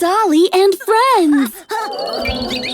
Dolly and friends.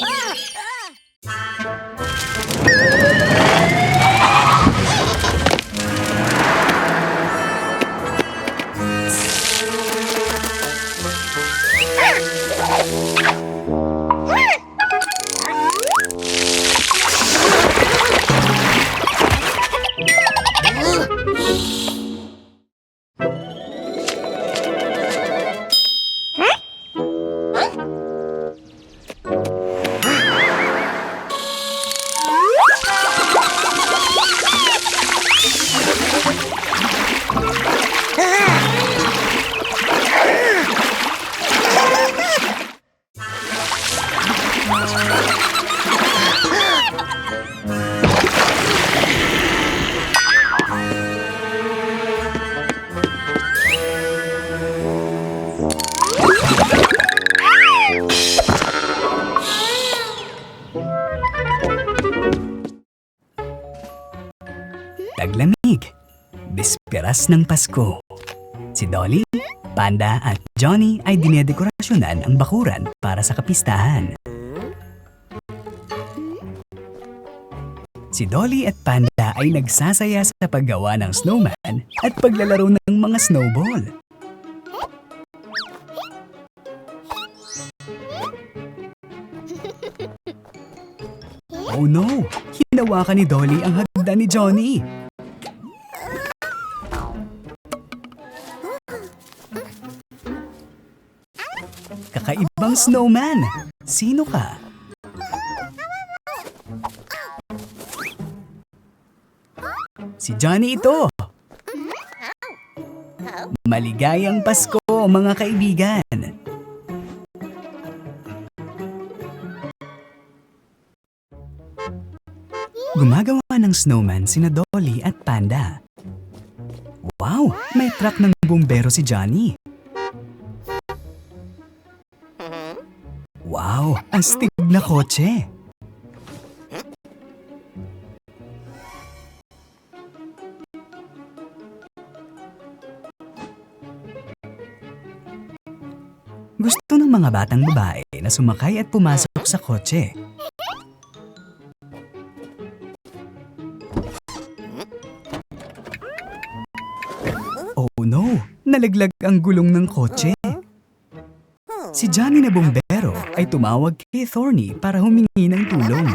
Bisperas ng Pasko. Si Dolly, Panda at Johnny ay dinedekorasyonan ang bakuran para sa kapistahan. Si Dolly at Panda ay nagsasaya sa paggawa ng snowman at paglalaro ng mga snowball. Oh no! Hinawakan ni Dolly ang hagdan ni Johnny. Kakaibang snowman! Sino ka? Si Johnny ito! Maligayang Pasko, mga kaibigan! Gumagawa ng snowman sina Dolly at Panda. Wow! May truck ng bumbero si Johnny. Wow! Astig na kotse! Gusto ng mga batang babae na sumakay at pumasok sa kotse. Oh no! Nalaglag ang gulong ng kotse. Si Johnny na bombero ay tumawag kay Thorny para humingi ng tulong.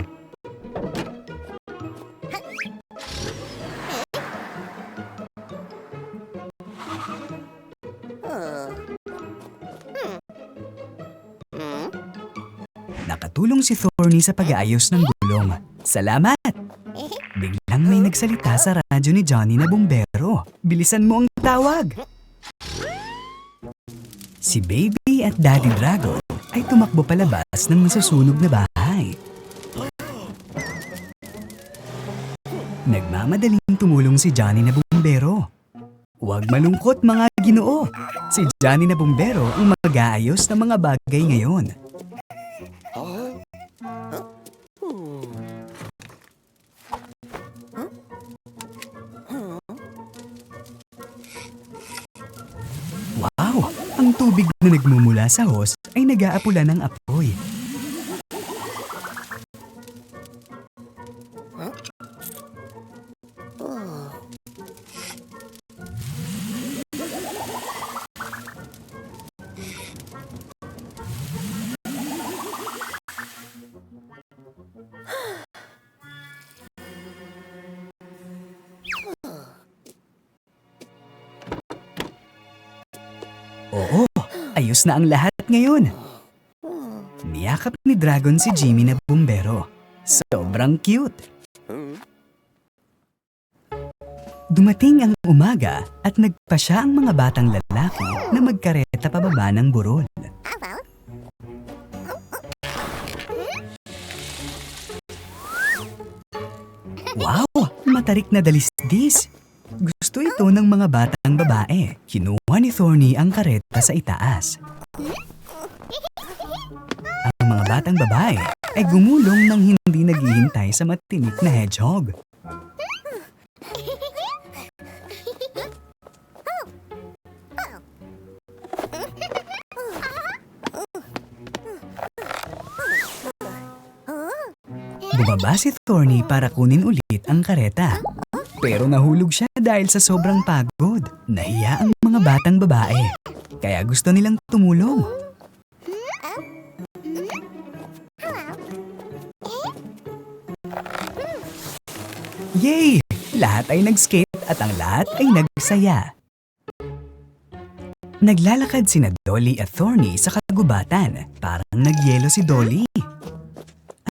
Nakatulong si Thorny sa pag-aayos ng gulong. Salamat! Biglang may nagsalita sa radyo ni Johnny na bombero. Bilisan mo ang tawag! Si Baby at Daddy Dragon ay tumakbo palabas ng masusunog na bahay. Nagmamadaling tumulong si Johnny na bumbero. Huwag malungkot mga ginoo. Si Johnny na bumbero ang mag-aayos ng mga bagay ngayon. Wow! Ang tubig na nagmumula sa hose ay nag-aapula ng apoy. Ayos na ang lahat ngayon. Niyakap ni Dragon si Jimmy na bumbero. Sobrang cute. Dumating ang umaga at nagpa siya ang mga batang lalaki na magkareta pababa ng burol. Wow! Matarik na dalisdis! Gusto ito ng mga batang babae. Kinuha ni Thorny ang kareta sa itaas. Ang mga batang babae ay gumulong nang hindi naghihintay sa matinik na hedgehog. Bumaba si Thorny para kunin ulit ang kareta. Pero nahulog siya dahil sa sobrang pagod. Nahiya ang mga batang babae. Kaya gusto nilang tumulong. Yay! Lahat ay nag-skate at ang lahat ay nagsaya. Naglalakad sina Dolly at Thorny sa kagubatan. Parang nagyelo si Dolly.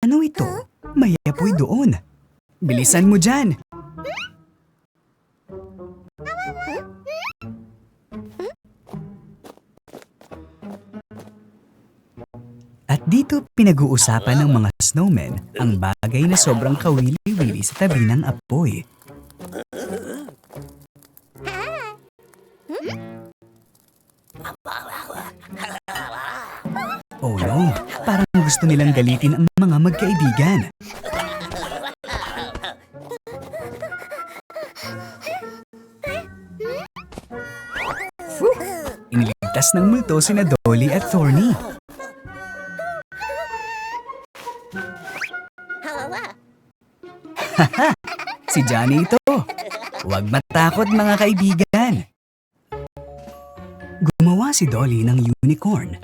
Ano ito? May apoy doon. Bilisan mo dyan! Dito pinag-uusapan ng mga snowmen ang bagay na sobrang kawili-wili sa tabi ng apoy. Oh no, parang gusto nilang galitin ang mga magkaibigan. Iniligtas ng multo sina Dolly at Thorny. Si Johnny ito. Huwag matakot mga kaibigan. Gumawa si Dolly ng unicorn.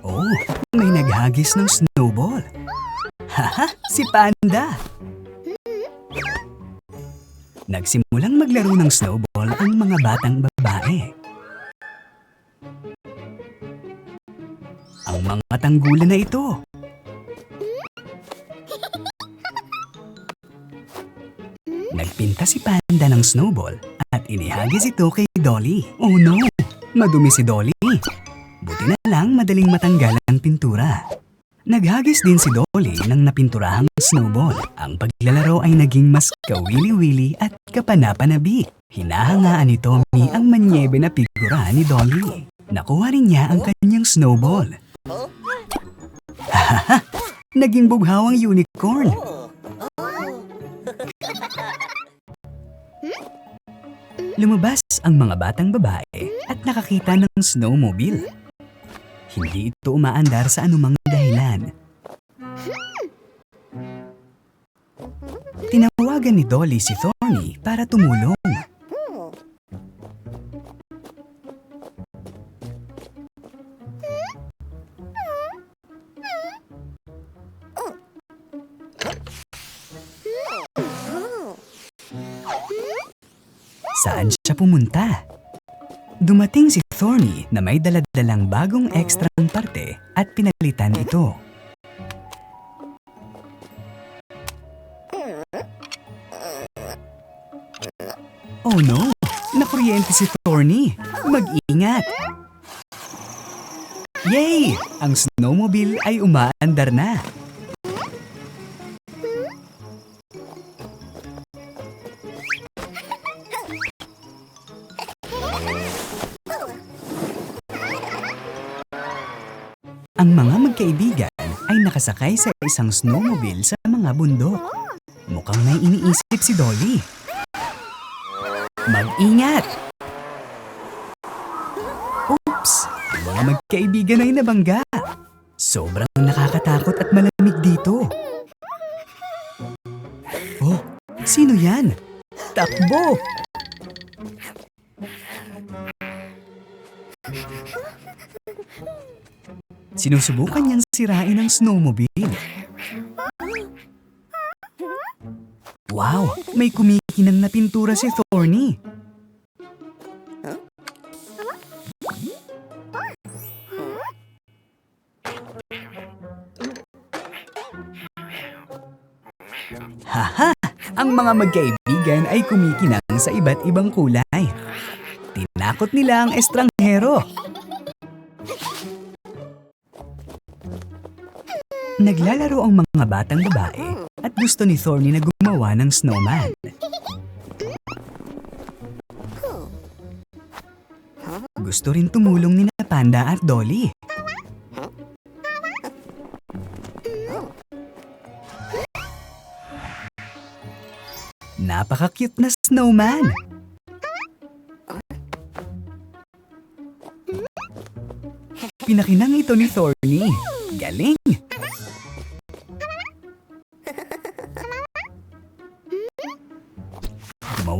Oh, may naghagis ng snowball. Haha, si Panda. Nagsimulang maglaro ng snowball ang mga batang babae. Ang mga tanggulan na ito. Nagpinta si Panda ng snowball at inihagis ito kay Dolly. Oh no! Madumi si Dolly. Buti na lang madaling matanggal ang pintura. Naghagis din si Dolly ng napinturahang snowball. Ang paglalaro ay naging mas kawili-wili at kapanapanabi. Hinahangaan ni Tommy ang manyebe na figura ni Dolly. Nakuha rin niya ang kanyang snowball. Naging bughaw ang unicorn. Lumabas ang mga batang babae at nakakita ng snowmobile. Hindi ito umaandar sa anumang dahilan. Tinawagan ni Dolly si Thorny para tumulong. Saan siya pumunta? Dumating si Thorny na may daladalang bagong ekstrang parte at pinalitan ito. Oh no! Nakuryente si Thorny! Mag-ingat! Yay! Ang snowmobile ay umaandar na! Magkaibigan ay nakasakay sa isang snowmobile sa mga bundok. Mukhang may iniisip si Dolly. Mag-ingat! Oops! Mga magkaibigan ay nabangga. Sobrang nakakatakot at malamig dito. Oh, sino yan? Takbo! Sinusubukan niyang sirain ang snowmobile. Wow! May kumikinang na pintura si Thorny. Haha! Ang mga magkaibigan ay kumikinang sa iba't ibang kulay. Tinakot nila ang estranghero. Naglalaro ang mga batang babae at gusto ni Thorny na gumawa ng snowman. Gusto rin tumulong ni Panda at Dolly. Napaka-cute na snowman! Pinakinang ito ni Thorny. Galing!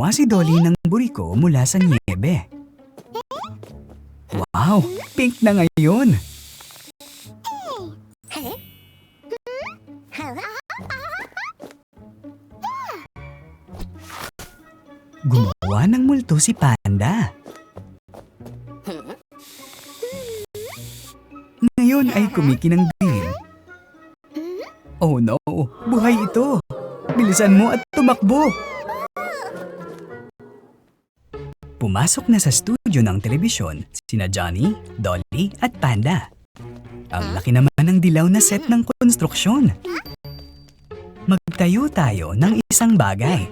Gumawa si Dolly ng buriko mula sa niebe. Wow! Pink na ngayon! Gumawa ng multo si Panda. Ngayon ay kumikinang din. Oh no! Buhay ito! Bilisan mo at tumakbo! Pumasok na sa studio ng telebisyon sina Johnny, Dolly at Panda. Ang laki naman ng dilaw na set ng konstruksyon. Magtayo tayo ng isang bagay.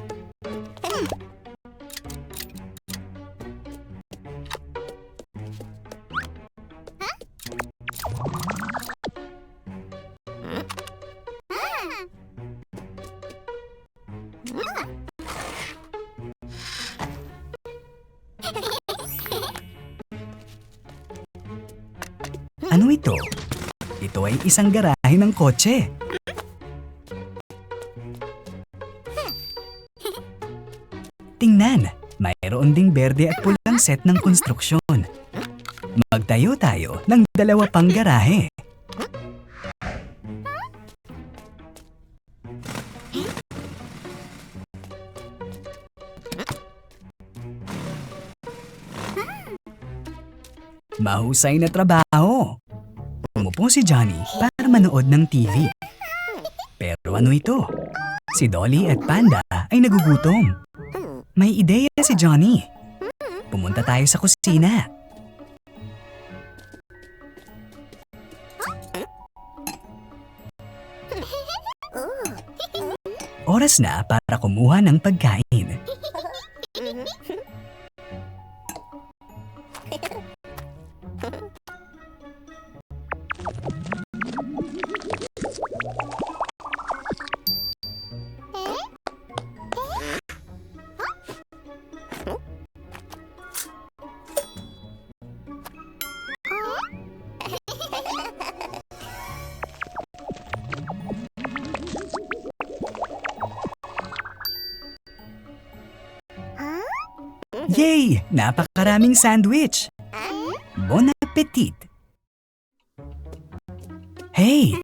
Isang garahe ng kotse. Tingnan, mayroon ding berde at pulang set ng konstruksyon. Magtayo tayo ng dalawa pang garahe. Mahusay na trabaho. Umupo si Johnny para manood ng TV. Pero ano ito? Si Dolly at Panda ay nagugutom. May ideya si Johnny. Pumunta tayo sa kusina. Oras na para kumuha ng pagkain. Napakaraming sandwich! Bon appetit! Hey!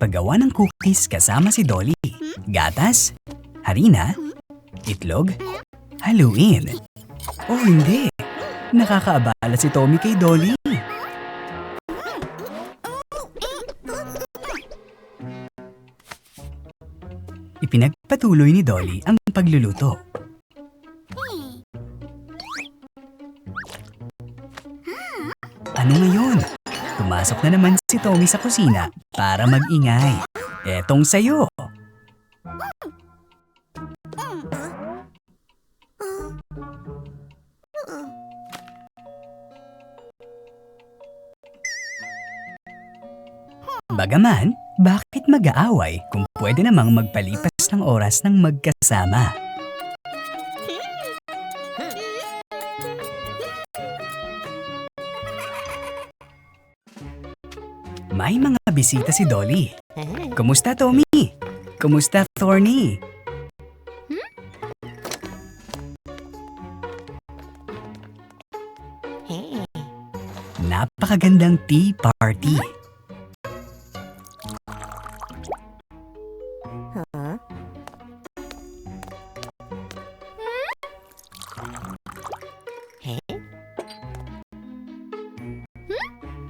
Paggawa ng cookies kasama si Dolly. Gatas, harina, itlog, haluin. Oh hindi! Nakakaabala si Tommy kay Dolly. Ipinagpatuloy ni Dolly ang pagluluto. Ano ngayon? Pumasok na naman si Tommy sa kusina para mag-ingay. Etong sayo. Bagaman, bakit mag-aaway kung pwede namang magpalipas ng oras ng magkasama? May mga bisita si Dolly. Kumusta, Tommy? Kumusta, Thorny? Napakagandang tea party.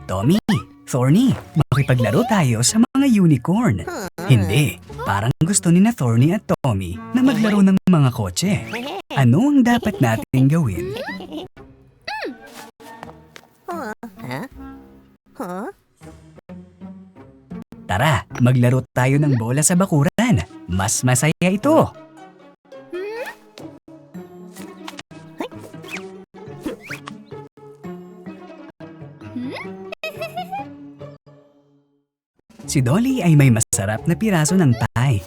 Tommy, Thorny, makipaglaro tayo sa mga unicorn. Hindi, parang gusto ni na Thorny at Tommy na maglaro ng mga kotse. Ano ang dapat nating gawin? Tara, maglaro tayo ng bola sa bakuran. Mas masaya ito. Si Dolly ay may masarap na piraso ng pie.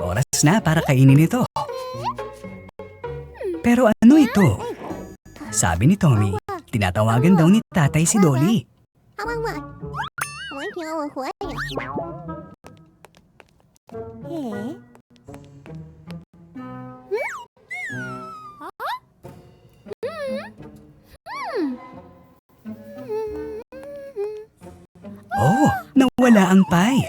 Oras na para kainin ito. Pero ano ito? Sabi ni Tommy, tinatawagan daw ni tatay si Dolly. Oh, no nawala ang pie.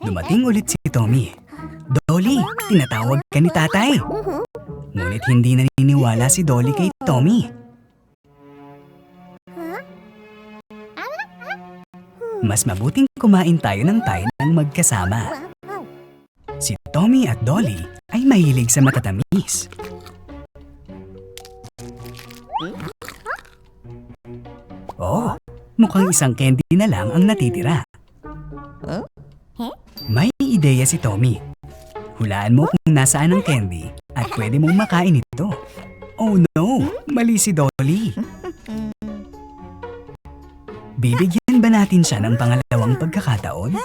Dumating ulit si Tommy. Dolly, tinatawag ka ni tatay. Ngunit hindi naniniwala si Dolly kay Tommy. Mas mabuting kumain tayo ng pie ng magkasama. Si Tommy at Dolly ay mahilig sa matatamis. Oh, mukhang isang candy na lang ang natitira. May ideya si Tommy. Hulaan mo kung nasaan ang candy at pwede mong makain ito. Oh no, mali si Dolly. Bibigyan ba natin siya ng pangalawang pagkakataon?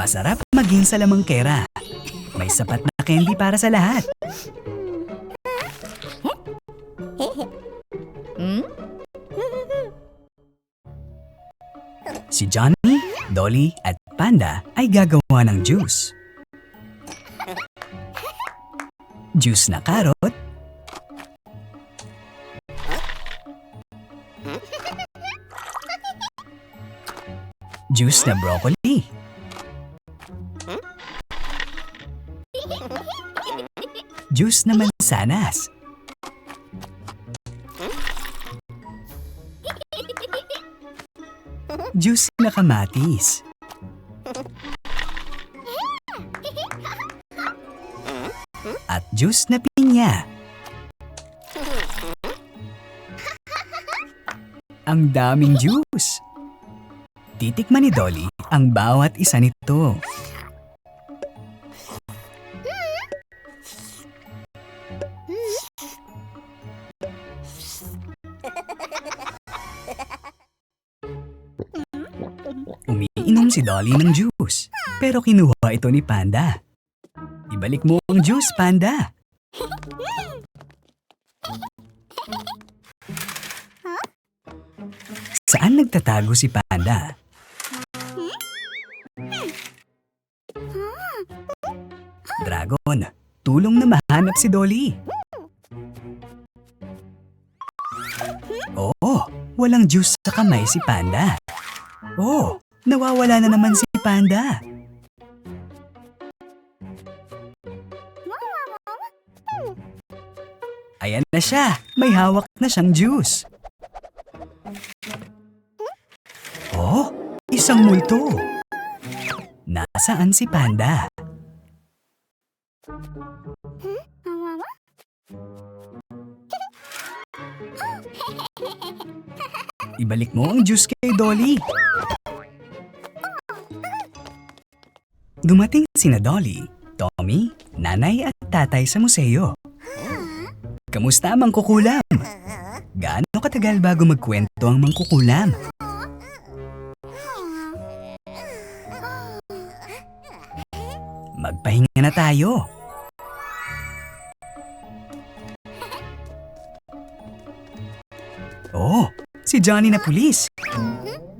Masarap maging salamangkera. May sapat na candy para sa lahat. Si Johnny, Dolly at Panda ay gagawa ng juice. Juice na carrot, juice na broccoli, juice na mansanas, juice na kamatis, at juice na pinya. Ang daming juice! Titikman ni Dolly ang bawat isa nito. Si Dolly ng juice, pero kinuha ito ni Panda. Ibalik mo ang juice, Panda. Saan nagtatago si Panda? Dragon, tulong na mahanap si Dolly. Oo, walang juice sa kamay si Panda. Oh, nawawala na naman si Panda. Ayan na siya, may hawak na siyang juice. Oh, isang multo. Nasaan si Panda? Ibalik mo ang juice kay Dolly. Dumating sina Dolly, Tommy, nanay at tatay sa museo. Kamusta ang mangkukulam? Gaano katagal bago magkwento ang mangkukulam? Magpahinga na tayo. Oh, si Johnny na pulis.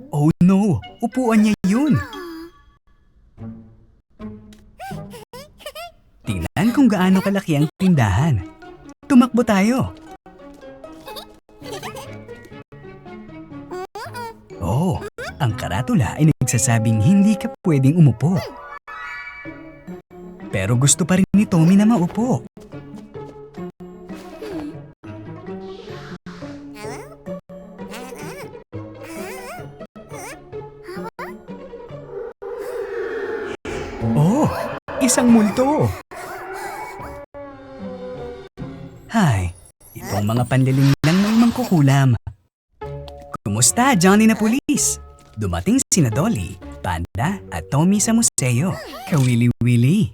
Oh no, upuan niya yun. Gaano kalaki ang tindahan. Tumakbo tayo. Oh, ang karatula ay nagsasabing hindi ka pwedeng umupo. Pero gusto pa rin ni Tommy na maupo. Oh, isang multo. Itong mga panliling lang ng mangkukulam. Kumusta, Johnny na pulis? Dumating sina Dolly, Panda at Tommy sa museo. Kawili-wili.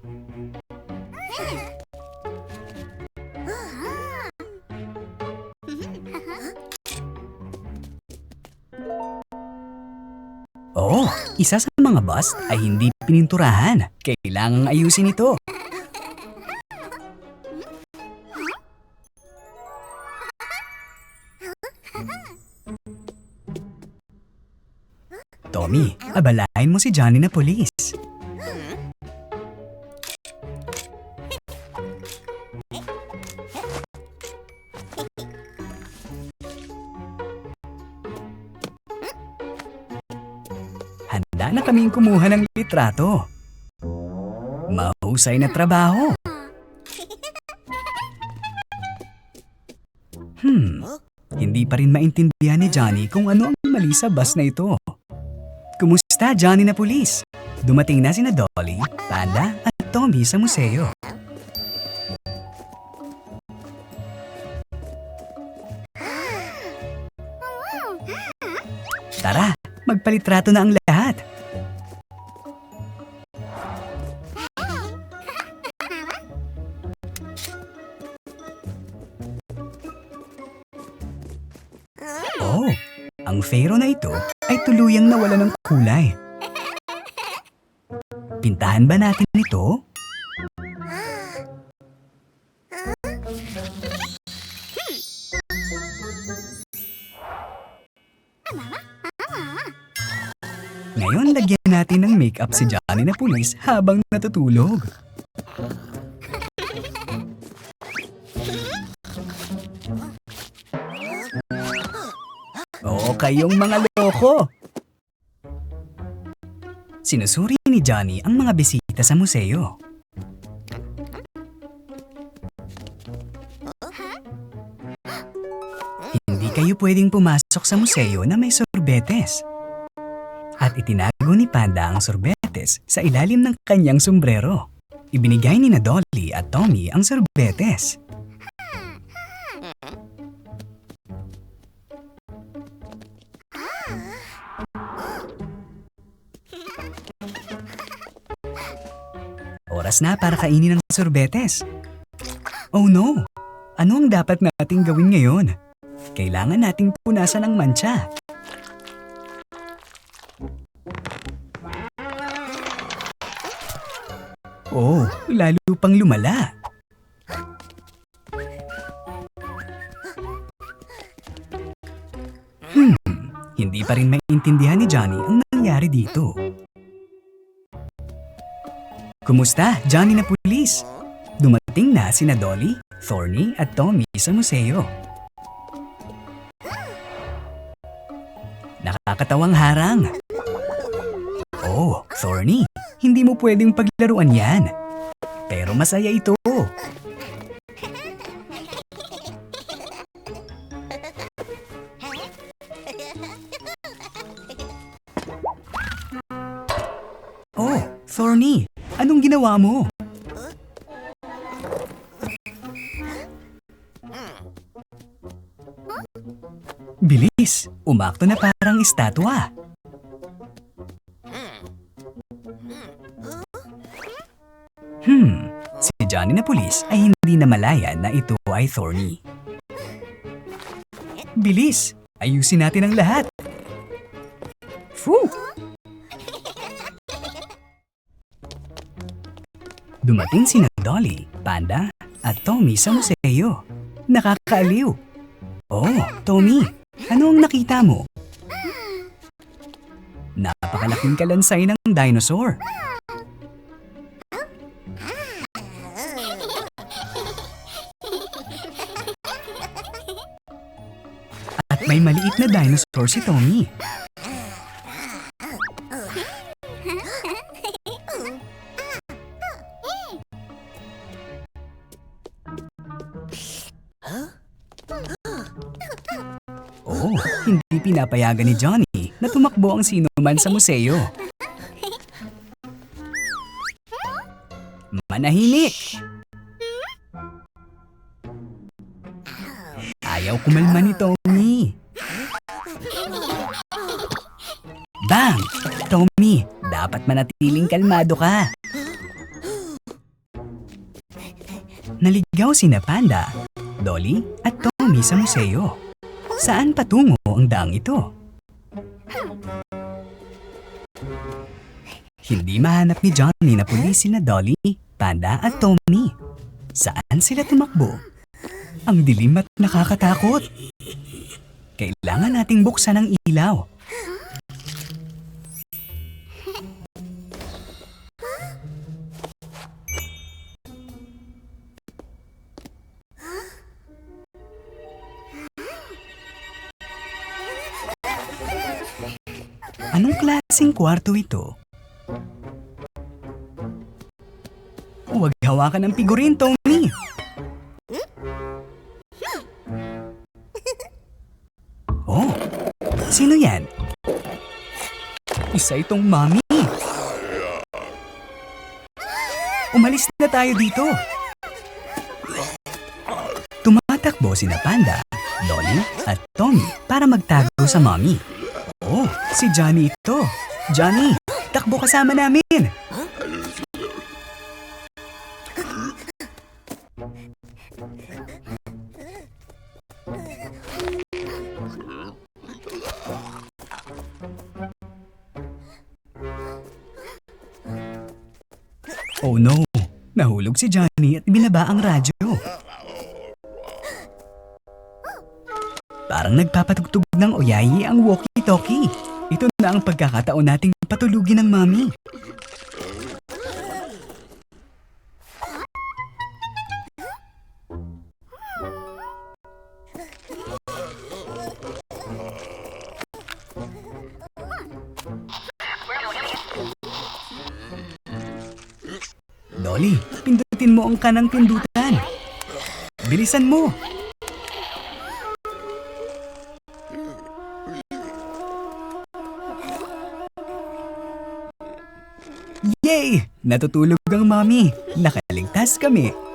Oo, isa sa mga bust ay hindi pininturahan. Kailangang ayusin ito. Tommy, abalain mo si Johnny na polis. Handa na kaming kumuha ng litrato. Mahusay na trabaho. Hmm, hindi pa rin maintindihan ni Johnny kung ano ang mali sa bus na ito. Kumusta, Johnny na pulis? Dumating na sina Dolly, Panda at Tommy sa museo. Tara, magpalitrato na ang lahat. Oh, ang fero na ito ay tuluyang nawala ng kulay. Pintahan ba natin ito? Ngayon, lagyan natin ng makeup si Johnny na pulis habang natutulog. Kayong mga loko! Sinusuri ni Johnny ang mga bisita sa museo. Hindi kayo pwedeng pumasok sa museo na may sorbetes. At itinago ni Panda ang sorbetes sa ilalim ng kanyang sombrero. Ibinigay ni na Dolly at Tommy ang sorbetes. Oras na para kainin ang sorbetes. Oh no! Ano ang dapat nating gawin ngayon? Kailangan nating punasan ang mancha. Oh, lalo pang lumala. Hmm, hindi pa rin maintindihan ni Johnny ang nangyari dito. Kumusta, Johnny na pulis? Dumating na sina Dolly, Thorny at Tommy sa museo. Nakakatawang harang. Oh, Thorny, hindi mo pwedeng paglaruan yan. Pero masaya ito. Ginawa mo? Bilis! Umakto na parang estatwa. Hmm, si Johnny na pulis ay hindi na malaya na ito ay Thorny. Bilis! Ayusin natin ang lahat. Phew! Dumating sina Dolly, Panda, at Tommy sa museo. Nakakaaliw. Oh, Tommy, ano ang nakita mo? Napakalaking kalansay ng dinosaur. At may maliit na dinosaur si Tommy. Hindi pinapayagan ni Johnny na tumakbo ang sino man sa museo. Manahimik! Ayaw kumalma ni Tommy. Bang! Tommy, dapat manatiling kalmado ka. Naligaw sina Panda, Dolly at Tommy sa museo. Saan patungo ang daang ito? Hindi mahanap ni Johnny na pulis sina Dolly, Panda at Tommy. Saan sila tumakbo? Ang dilim at nakakatakot. Kailangan nating buksan ang ilaw. Klaseng kwarto ito? Huwag hawakan ng figurin, Tommy! Oh, sino yan? Isa itong mami. Umalis na tayo dito. Tumatakbo sina Panda, Dolly at Tommy para magtago sa mami. Oh, si Johnny ito. Johnny, takbo kasama namin. Oh no, nahulog si Johnny at binaba ang radyo. Parang nagpapatugtog ng oyayi ang walkie-talkie. Ito na ang pagkakataon nating patulugin ng mami. Dolly, pindutin mo ang kanang pindutan. Bilisan mo! Natutulog ang mami. Nakaligtas kami.